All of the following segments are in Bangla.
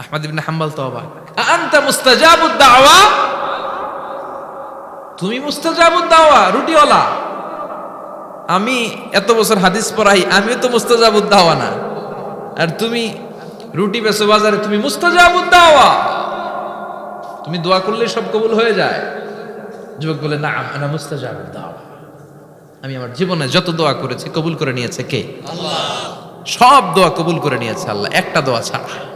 আহমদ ইবনে হাম্বাল তো অবাক। আনতা মুস্তাজাবুদ দাওয়া? তুমি মুস্তাজাবুদ দাওয়া, রুটিওয়ালা। আমি এত বছর হাদিস পড়াই, আমিও তো মুস্তাজাবুদ দাওয়া না। আর তুমি রুটি বেচো বাজারে, তুমি মুস্তাজাবুদ দাওয়া। তুমি দোয়া করলে সব কবুল হয়ে যায়। যুবক বলে না আনা মুস্তাজাবুদ দাওয়া। আমি আমার জীবনে যত দোয়া করেছি, কবুল করে নিয়েছে কে? সব দোয়া কবুল করে নিয়েছে আল্লাহ, একটা দোয়া ছাড়া।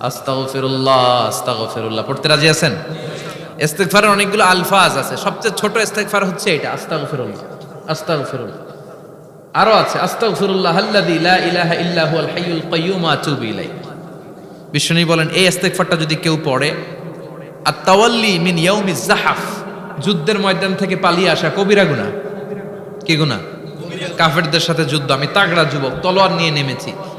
আস্তাগফিরুল্লাহ আস্তাগফিরুল্লাহ। পড়তে রাজি আছেন? ইস্তেগফারের অনেকগুলো আলফাজ আছে। সবচেয়ে ছোট ইস্তেগফার হচ্ছে এটা, আস্তাগফিরুল্লাহ আস্তাগফিরুল্লাহ। আরও আছে, আস্তাগফিরুল্লাহ আল্লাযী লা ইলাহা ইল্লা হুয়াল হাইয়ুল কাইয়্যুম, আতুবু ইলাইহি। বিশ্বনী বলেন, এই ইস্তেগফারটা যদি কেউ পড়ে আর তাওয়াল্লি মিন ইয়াউমি জাহাফ যুদ্ধের ময়দান থেকে পালিয়ে আসা কবিরা গুনাহ। কি গুনাহ? কাফেরদের সাথে যুদ্ধ। আমি তাগড়া যুবক, তলোয়ার নিয়ে নেমেছি।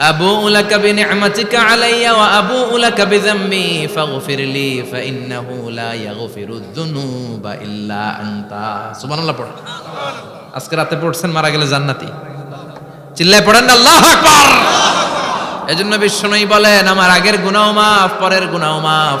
أبوء لك بنعمتك علي وأبوء لك بذنبي فاغفر لي فإنه لا يغفر الذنوب إلا أنت سبحان الله পড়েন আজকে রাতে পড়ছেন মারা গেলে জান্নাতি চিল্লায় পড়েন না আল্লাহু আকবার এজন্য বিশ্বনবী বলেন আমার আগের গুনাহ মাফ পরের গুনাহ মাফ